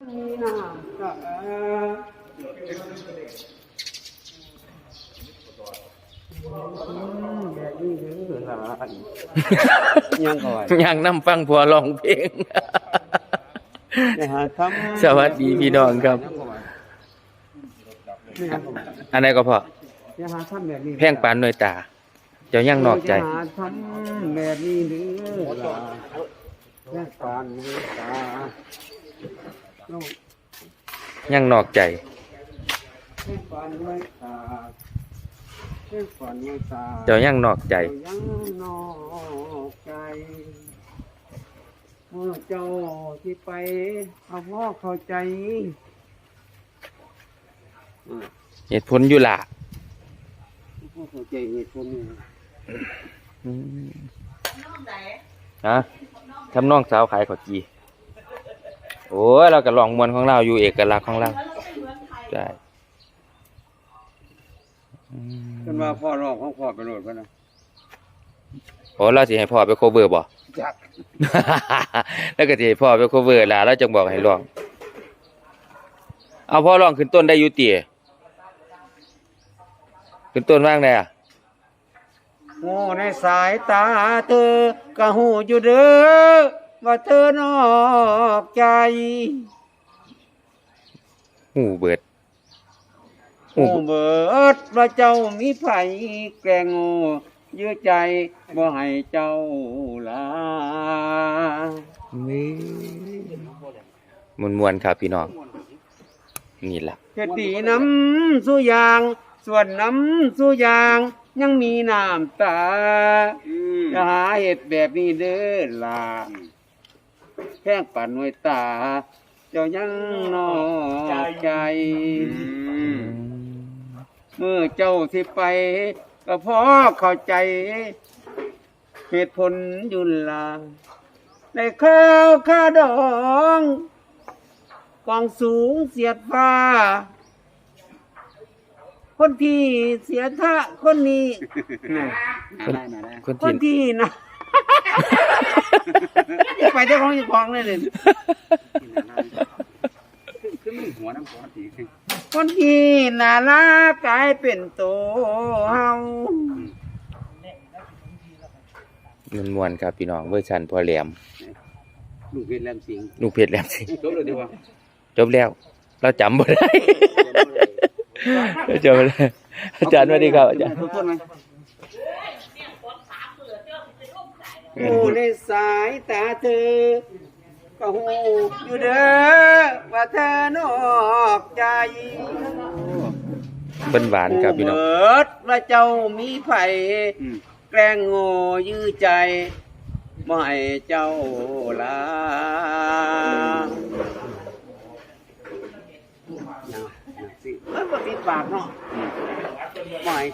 ยังก่อนยังนำฟังผัวร้องเพลงไปหาทำสวัสดีพี่น้องครับไม่หาอันไหนก็พอไปหาทำแบบนี้แพงปานหน่วยตา เจ้ายังนอกใจไปหาทำแบบนี้หรือหลานแค่ปานหรือตา ลูกยังนอกใจแค่ปานด้วยตาแค่ปานด้วยตาเจ้ายังนอกใจ เจ้ายังนอกใจเมื่อเจ้าที่ไปเอาพ่อเข้าใจอ่าเหตุผลอยู่ล่ะพ่อเข้าใจเหตุผลนี่อืมฮะทำน้องสาวขายขาวจี โอ้ยเราก็ลองมวนของเราอยู่เอกลักษณ์ของเราใช่อืมจนว่าพ่อร้องของพ่อไปโหลดพะนะโอ้เราสิให้พ่อไปโคเวอร์บ่จัก แล้วก็สิให้พ่อไปโคเวอร์ล่ะแล้วจังบอกให้ร้อง เอาพ่อร้องขึ้นต้นได้อยู่ติขึ้นต้นว่างได้อะโอ้ในสายตาเธอก็หูอยู่เด้อ ว่าเธอนอกใจ หูเบิด โอ้เบิดว่าเจ้ามีไผแกล้งโง่เยื้อใจบ่ให้เจ้าลามวนมวนๆครับพี่น้องนี่ล่ะ เฮ็ดดีน้ำสู้ยาง ส่วนน้ำสู้ยาง ยังมีน้ำตา จะหาเห็ดแบบนี้เด้อล่ะ แค่ปั่นไว้ตา เจ้ายังนอกใจ เมื่อเจ้าสิไป ก็พอเข้าใจ เหตุผลอยุนลาในข้าวข้าดองกองสูงเสียดฟ้า คนที่เสียท่าคนนี้น่ะคนคนคนที่ที่นะอย่า ไปเจ้าของอย่าของเลยเลยขึ้นไม่หัวน้ำหัวสีคนที่น่ารักกลายเป็นโตเฮามวนมวนๆครับพี่น้องเวอร์ชันพอแหลมลูกเพชรแหลมสิงห์ลูกเพชรแหลมสิงห์จบเลยดีกว่าจบแล้ว เราจำบ่ได้เราจำบ่ได้อาจารย์สวัสดีครับอาจารย์ ทุกคนไหมผู้ในสายตาเธอ ก็หูอยู่เด้อว่าเธอนอกใจเบิ้นหวานครับพี่น้อง เบิดว่าเจ้ามีไผแกล้งโง่ยื้อใจไม่ให้เจ้าลามันก็ติดปากเนาะไม่ให้จ้า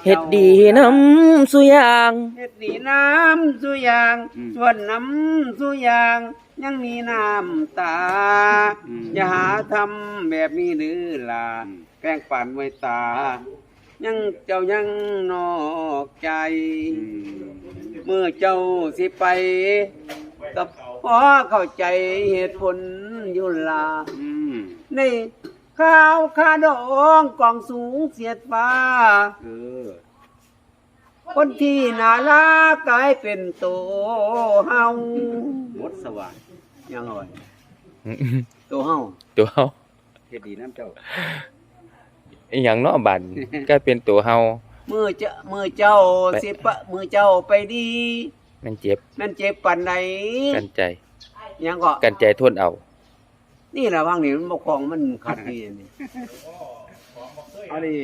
เฮ็ดดีน้ำสุยาง เฮ็ดดีน้ำสุยางส่วนน้ำสุยาง ยังมีน้ำตา อย่าหาทำแบบนี้หรือล่ะแกล้งปั่นไว้ตา ยังเจ้ายังนอกใจ เมื่อเจ้าสิไปก็พอเข้าใจเหตุผลอยู่ลาใน ข้าวข้าดองกองสูงเสียดฟ้า เออ คนที่น่ารักกลายเป็นโตเฮาหมดสว่างยังไงโตเฮาตัวเฮาเฮ็ดดีน้ำเจ้า อหย่างเนาะบัดก็เป็นตัวเฮามือเจ้ามือเจ้าสิปะมือเจ้าไปดี มันเจ็บ นั่นเจ็บปานไหนกันใจ ยังก็ กันใจทนเอา นี่แหละว่างนี่มันบกครองมันขัดดีนี่อันนี้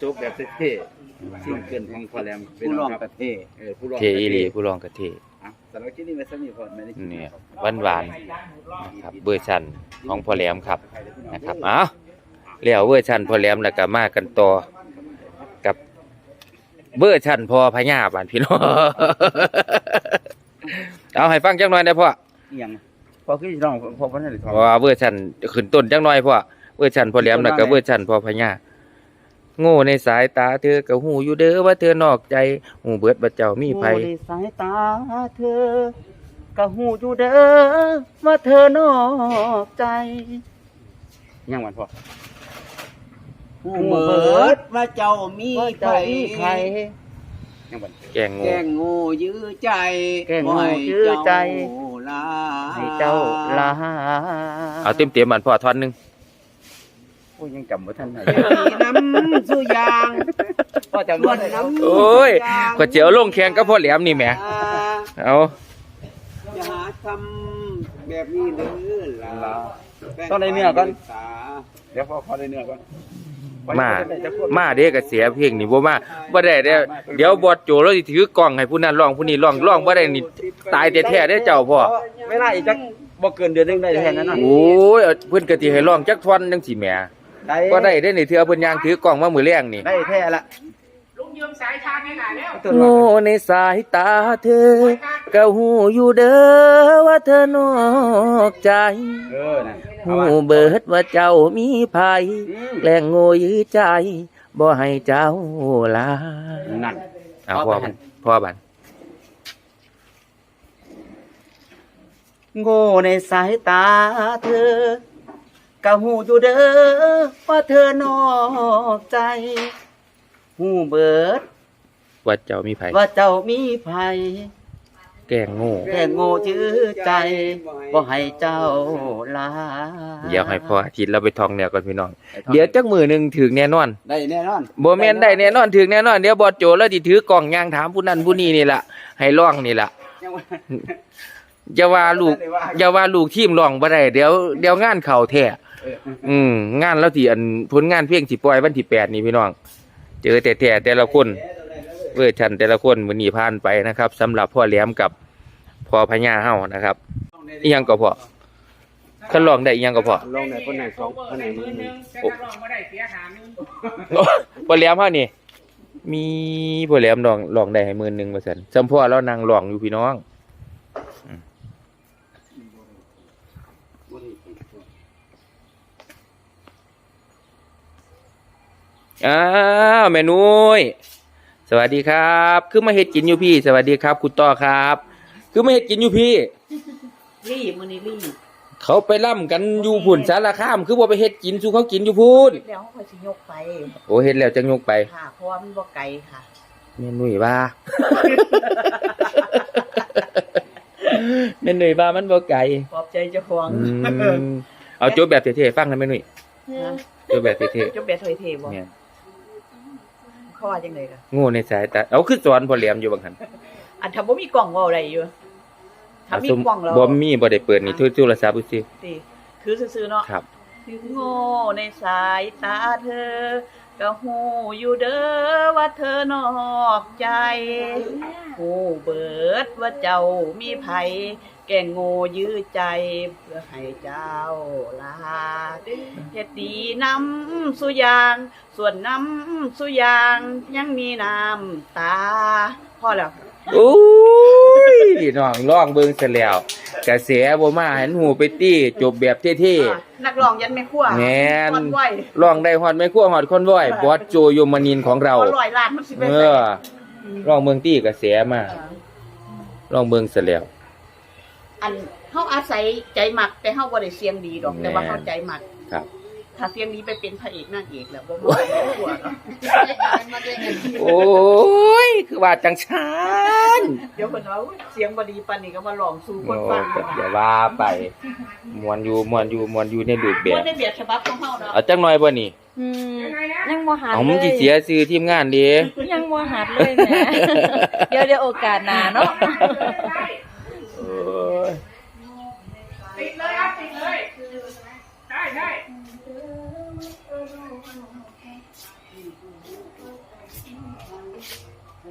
จบแบบเท่ๆซิงเกิลของพอแรมผู้ร้องครับประเทศเออผู้ร้องเทอีหลีผู้รองกะเทอะสำหรับที่นี่ไว้สมีพอไม่ได้กิเนี่ยครับหวานหวานๆนะครับเวอร์ชันของพ่อแหลมครับนะครับเอ้าแล้วเวอร์ชันพ่อแหลมแล้วก็มากันต่อกับเวอร์ชันพ่อพญาบานพี่น้อง เอาให้ฟังจังหน่อยได้พ่ออีหยัง พอคือร้องพอบ่ได้เลยเพราะว่าเวอร์ชันขึ้นต้นจังน่อยพ่อเวอร์ชันพอแหลมแล้วก็เวอร์ชันพอพญาโง่ในสายตาเธอก็หูอยู่เด้อว่าเธอนอกใจหูเบิดบ่เจ้ามีไผโอ้ในสายตาเธอก็หูอยู่เด้อว่าเธอนอกใจยังวันพ่อหูเบิดว่าเจ้ามีไผยังวันแกงงูแกงโง่ยื้อใจแกงโง่ยื้อใจ ให้เจ้าลาเอาเต็มเต็มๆมันพ่อท่อนหนึงโอ้ยยังจำบ่ทันได้มีน้ำสุยางพ่อจำส่วบ่นได้น้ำโอ้ยก็เจียวลงแข่งกับพ่อแหลมนี่แหมเอาอย่าหาทำแบบนี้เด้อล่ะต้องได้เนื้อก่อนเดี๋ยวพ่อขอได้เนื้อก่อน มามาเด้ก็เสียเพลงนี่บ่มาบ่ได้เด้อเดี๋ยวบอดโจเราสิถือกล้องให้ผู้นั้นร้องผู้นี้ร้องร้องบ่ได้นี่ตายแท้ๆเด้อเจ้าพ่อเวลาอีกจักบ่เกินเดือนหนึงได้แค่นั้นน่ะโอ้ยเอาเพิ่นก็สิให้ร้องจักท่อนจังสิแหมได้ก็ได้เด้อนี่เถือเพิ่นย่างถือกล้องมามื้อแรงนี่ ได้แท้ละโง่ในสายตาเธอ ก็หูอยู่เด้อว่าเธอนอกใจ เออนั่น หูเบิดว่าเจ้ามีภัยแกล้งโง่ยื้อใจ บ่ให้เจ้าลานั่นอะพ่อบันพ่อบันโง่ในสายตาเธอก็หูอยู่เด้อว่าเธอนอกใจ หูเบิด ว่าเจ้ามีภัยว่าเจ้ามีภัย แกล้งโง่ แค่โง่จื้อใจบ่ให้เจ้าลาเดี๋ยวให้พ่ออาทิตย์เราไปท่องแนวก่อนพี่น้อง เดี๋ยวจักมือหนึงถึงแน่นอนได้แน่นอนบ่แม่นได้แน่นอนถึงแน่นอนเดี๋ยวบอดโจแล้วสิถือกล่องย่างถามผู้นั้นผู้นี้นี่ล่ะให้ร้องนี่ล่ะยังว่าอย่าว่าลูกอย่าว่าลูกทีมร้องบ่ได้เดี๋ยวเดี๋ยวงานเข้าแท้เอออืมงานแล้วที่อันผลงานเพลงสิปล่อยวันที่8นี่พี่น้อง เจอแต่แต่แต่ละคน เวอร์ชันแต่ละคนมื้อนีผ่านไปนะครับสำหรับพ่อแหลมกับพ่อพญาเฮานะครับอียังก็พอคันร้องได้อียังก็พอลองในคนไหนสองคนไหนมือหนึ่งโอ้พ่อแหลมเฮานี่ มีพ่อแหลมร้องร้องได้ให้มื่นหนึ่งว่าซั่นสำพ่อเรานั่งร้องอยู่พี่น้องอ้าวแม่นุ้ย สวัสดีครับ คือมาเฮ็ดกินอยู่พี่ สวัสดีครับ คุณต่อครับ คือมาเฮ็ดกินอยู่พี่ รีบมื้อนี้รีบเขาไปล่ำกันอยู่พุ่นสารคาม คือบ่ไปเฮ็ดกินสู่เขากินอยู่พุ่นแล้วเขาสิยกไปโอ้เฮ็ดแล้วจังยกไปค่ะเพราะว่ามันบ่ไกลค่ะแม่นุ่ยว่าแม่นุ่ยว่ามันบ่ไกลปลอบใจเจ้าของอืมเอาโจบแบบเท่ๆฟังนะแม่นุ่ยโจบแบบเท่จะเบ็ดถอยเทบ่ๆเนี่ยเขาว่าจังไดล่ะโง่ในสายตาเอาคือสอนพ่อแหลมอยู่บางหันอันถ้าบ่มีกล่องเว้าได้อยู่ถ้ามีกล่องแล้วบ่มีบ่ได้เปิดนี่โทรศัพท์ซื่อสิคือซื่อๆเนาะๆครับถึงโง่ในสายตาเธอ ก็หูอยู่เด้อว่าเธอนอกใจหูเบิดว่าเจ้ามีภัยแก่งโง่ยื้อใจเพื่อให้เจ้าลาเฮ็ดดีน้ำสุยาง ส่วนน้ำสุยางยังมีน้ำตาพอแล้วโอ้ ยน้องร้องเบิ่งซะแล้วกระแสบ่มาหันหูไปตี้จบแบบเท่อะนักร้องยันไม่ขั้วแม่นคนไหวๆร้องได้ฮอดแม่ครัวฮอดคนว้อยบอสโจโยมนินทร์ของเราคนลอยล้านมันสิไปเอใส่อร้องเบิ่งตี้กระแสมาร้องเบิ่งซะแล้ว อันเฮาอาศัยใจหมักแต่เฮาบ่ได้เสียงดีดอก แต่ว่าเฮาใจหมักครับ ถ้าเสียงดีไปเป็นพระเอกนางเอกแล้วบ่บ่กลัวเนาะโอ้ย คือว่าจังชันเดี๋ยวเพิ่นว่าอุ๊ยเสียงบ่ดีปานนี้ก็มาร้องสู่คโอ้นฟังอย่าว่าไปมวนอยู่มวนอยู่มวนอยู่ในรูปแบบ่บได้เบียดฉบับของเฮาเนาะเอาจังหน่อยบ่นี่อืมยังบ่หัดเอาเลมึงสิยเสียชื่อทีมงานดิยังบ่หัดเลยแหม่เดี๋ยวเดี๋ยวโอกาสหน้าเนาะ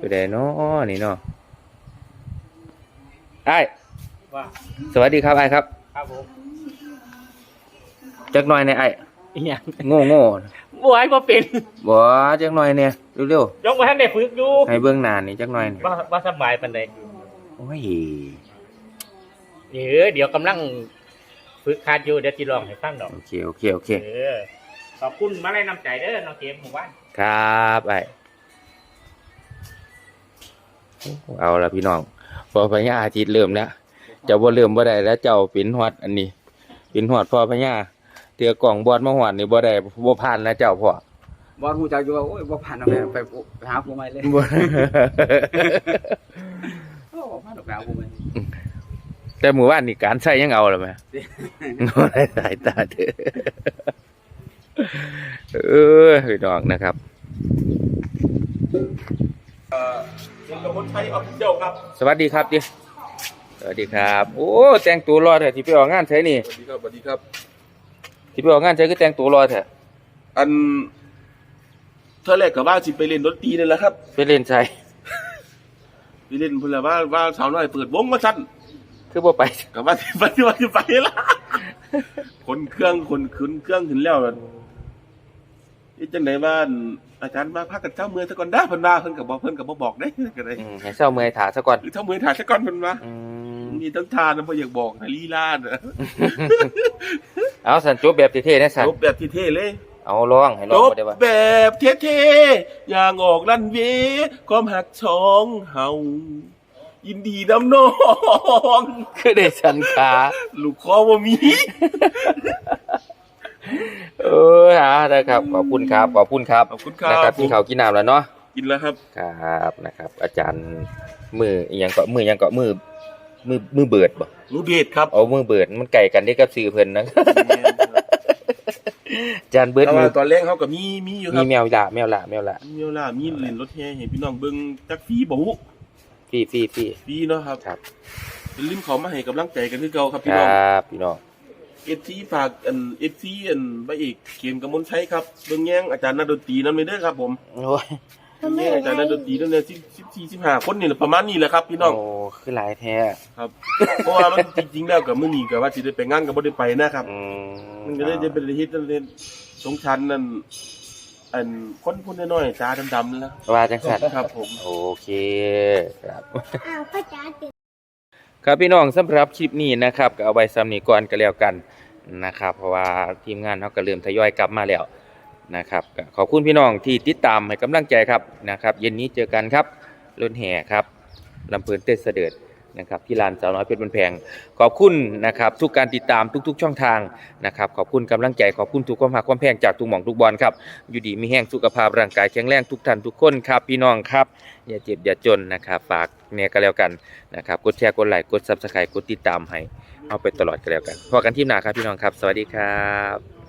ไปได้เนาะนี่เนาะไอ้ายว่าสวัสดีครับไอ้ายครับ ครับผมจักหน่อยเนี่ยไอ้ายอีหยังโง่โง่บวยบ่เป็นบ่จักหน่อยเนี่ยเร็วยกมาท่านได้ฝึกอยู่ๆให้เบื้องหน้านี่จักหน่อยนี่ว่าว่าสบายปานใดโอ้ยเดี๋ยวเดี๋ยวกำลังฝึกคาดอยู่เดี๋ยวสิลองให้ฟังดอกโอเคโอเคโอเคเออขอบคุณมาแรงนำใจเด้อน้องเกมหมู่บ้านครับไอ้ เอาละพี่น้องพอพญาอาทิตย์เริ่มแล้วเจ้าบ่เริ่มบ่ได้แล้วเจ้าปินฮอดอันนี้ปินฮอดพอพญาเตือกล่องบอดมาหวานนี่บ่ได้บ่ผ่านนะเจ้าพ่อบอลฮู้จักอยู่ว่าโอ้ยบ่ผ่านเอาไปไปไปหาผู้ใหม่เลยบ่โอ้บ่ผ่านเอาไปหาผู้ใหม่แต่หมู่บ้านนี่การใช้ยังเอาแล้วแม่บ่ได้สายตาเด้อเออพี่น้องนะครับ กมลชัยออฟฟิเชียลครับสวัสดีครับดิสวัสดีครับ โอ้แต่งตัวรอแท้ที่ไปออกงานใช้นี่ สวัสดีครับสวัสดีครับ ที่ไปออกงานใช้คือแต่งตัวรอแท้อันเธอแรกกับว่าสิไปเล่นดนตรีนี่แหละครับ ไปเล่นใช้ไปเล่นเพื่อว่าว่าสาวน้อยเปิดวงมาสั้นคือบ่ไปกับว่าสิไปว่าสิไปละคนเครื่องคนขึ้นเครื่องขึ้นแล้ว นี่จังไหนว่าอาจารย์มาพักกันเจ้าเมืองซะก่อนได้เพิ่นว่าเพิ่นก็บอกเพิ่นก็บ่บอกได้ก็ได้อืมให้เศร้าเมื่อยถาซะก่อนหรือเจ้าเมืองถ่ายซะก่อนเพิ่นว่าอืมมีทั้งทานนะบ่อยากบอกให้ลีลาเด้อเอาสันจบแบบเท่ๆนะสันจบแบบเท่ๆเลยเอาร้องให้ร้จองบบ่ได้ว่าแบบเท่ๆอย่างออกลั่นเวความหักชองเฮายินดีน้ำน้องคือได้สันขาลูกคอบ่มี เออฮะนะครับขอบคุณครับขอบคุณครับขอบคุณครับนะครับกินข้าวกินน้ำแล้วเนาะกินแล้วครับครับนะครับ อาจารย์มืออิหยังก็มืออิหยังก็มือมือมือเบิดบ่หนูเดชครับเอามือเบิดมันไก่กันได้กับซื้อเพิ่นนะอาจารย์เบิดแต่มืว่าอตอนแรกเขาก็มีมีอยู่คมีรับแมวละแมวละแมวละมีเวลามีเล่นรถแห่ให้พี่น้องเบิ่งจักฟรีบ่ฮู้พี่พี่พี่ฟรีเนาะครับครับอย่าลืมเขามาให้กำลังใจกันคือเก่าครับคพี่รน้องับพี่น้อง FC ฝากอัน FC อันพระเอกเขียนกมลชัยครับเบิ่งแย่งอาจารย์นักดนตรีนำเด้อครับ ผมโอ้ยเบิ่งแย่งอาจารย์นักดนตรีนำเด้อ10 14 15คนนี่แหละประมาณนี้แหละครับพี่น้อง โอ้คือหลายแท้ครับ เพราะว่ามันจริงๆแล้วกับมื้อนี้ก็ว่าสิได้ไปงานก็บ่ได้ไปนะครับ อืมมันก็เลยจะเป็นเฮ็ดนั่นเล่นสงชันนั่นอันคนพุ่นน้อยๆตาดำๆนั่นล่ะว่าจังสันครับผม โอเคครับ อ้าวพ่อจ๋าติด ครับพี่น้องสำหรับคลิปนี้นะครับก็เอาไว้ซ้ำนี้ก่อนก็แล้วกันนะครับ เพราะว่าทีมงานเขาก็เริ่มทยอยกลับมาแล้วนะครับขอบคุณพี่น้องที่ติดตามให้กำลังใจครับนะครับ เย็นนี้เจอกันครับรถแห่ครับลำเพลินเต้นเสด็จ นะครับที่ลานสาวน้อยเพชรบุญแพง ขอบคุณนะครับทุกการติดตามทุก ๆ ช่องทางนะครับขอบคุณกำลังใจขอบคุณทุกความหักความแพงจากทุกหม่องทุกบอลครับอยู่ดีมีแห้งสุขภาพร่างกายแข็งแรงทุกท่านทุกคนครับพี่น้องครับอย่าเจ็บอย่าจนนะครับฝากเนี่ยก็แล้วกันนะครับกดแชร์กดไลค์กด Subscribe กดติดตามให้เอาไปตลอดก็แล้วกันพอกันที่หน้าครับพี่น้องครับ สวัสดีครับ